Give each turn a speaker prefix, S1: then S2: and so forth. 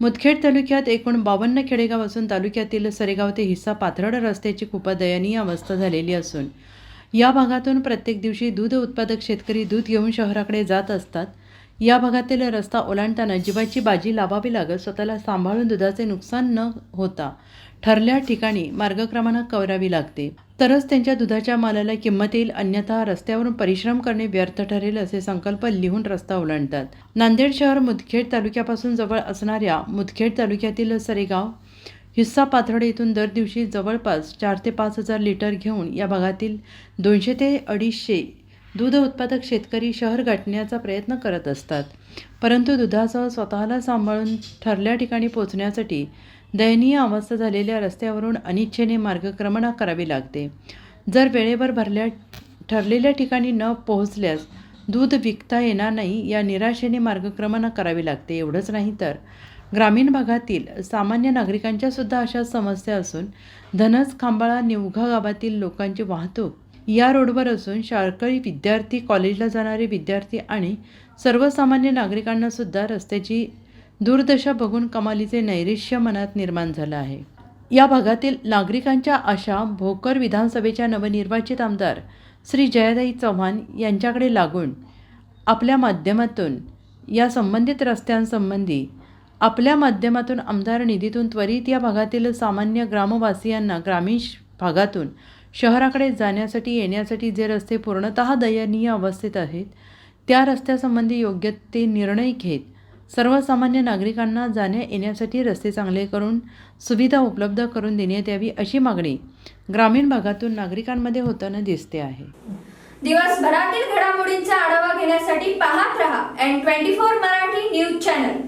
S1: मुदखेड तालुक्यात एकूण बावन्न खेडेगाव असून तालुक्यातील सरेगाव ते हिस्सा पाथरड रस्त्याची खूप दयनीय अवस्था झालेली असून या भागातून प्रत्येक दिवशी दूध उत्पादक शेतकरी दूध घेऊन शहराकडे जात असतात. या भागातील रस्ता ओलांडताना जीवाची बाजी लावावी लागत स्वतःला सांभाळून दुधाचे नुकसान न होता ठरल्या ठिकाणी मार्गक्रमणा करावी लागते. तरच त्यांच्या दुधाच्या मालाला किंमत येईल अन्यथा रस्त्यावरून परिश्रम करणे व्यर्थ ठरेल असे संकल्प लिहून रस्ता ओलांडतात. नांदेड शहर मुदखेड तालुक्यापासून जवळ असणाऱ्या मुदखेड तालुक्यातील सरेगाव हिस्सा पाथर्डे येथून दर दिवशी जवळपास चार ते पाच हजार लिटर घेऊन या भागातील दोनशे ते अडीचशे दूध उत्पादक शेतकरी शहर गाठण्याचा प्रयत्न करत असतात. परंतु दुधासह स्वतःला सांभाळून ठरल्या ठिकाणी पोचण्यासाठी दयनीय अवस्था झालेल्या रस्त्यावरून अनिच्छेने मार्गक्रमणा करावी लागते. जर वेळेवर भरल्या ठरलेल्या ठिकाणी न पोहोचल्यास दूध विकता येणार नाही या निराशेने मार्गक्रमणा करावी लागते. एवढंच नाही तर ग्रामीण भागातील सामान्य नागरिकांच्यासुद्धा अशा समस्या असून धनस खांबाळा निवघा गावातील लोकांची वाहतूक या रोडवर असून शाळकरी विद्यार्थी कॉलेजला जाणारे विद्यार्थी आणि सर्वसामान्य नागरिकांनासुद्धा रस्त्याची दुर्दशा बघून कमालीचे नैरिश्य मनात निर्माण झालं आहे. या भागातील नागरिकांच्या आशा भोकर विधानसभेच्या नवनिर्वाचित आमदार श्री जयादाई चव्हाण यांच्याकडे लागून आपल्या माध्यमातून या संबंधित रस्त्यांसंबंधी आपल्या माध्यमातून आमदार निधीतून त्वरित या भागातील सामान्य ग्रामवासियांना ग्रामीण भागातून शहराकडे जाण्यासाठी येण्यासाठी जे रस्ते पूर्णतः दयनीय अवस्थेत आहेत त्या रस्त्यासंबंधी योग्य ते निर्णय घेत सर्वसामान्य नागरिकांना जाण्या येण्यासाठी रस्ते चांगले करून सुविधा उपलब्ध करून देण्यात यावी अशी मागणी ग्रामीण भागातून नागरिकांमध्ये होताना दिसते आहे.
S2: दिवसभरातील घडामोडींचा आढावा घेण्यासाठी पाहत रहा N twenty four Marathi news channel.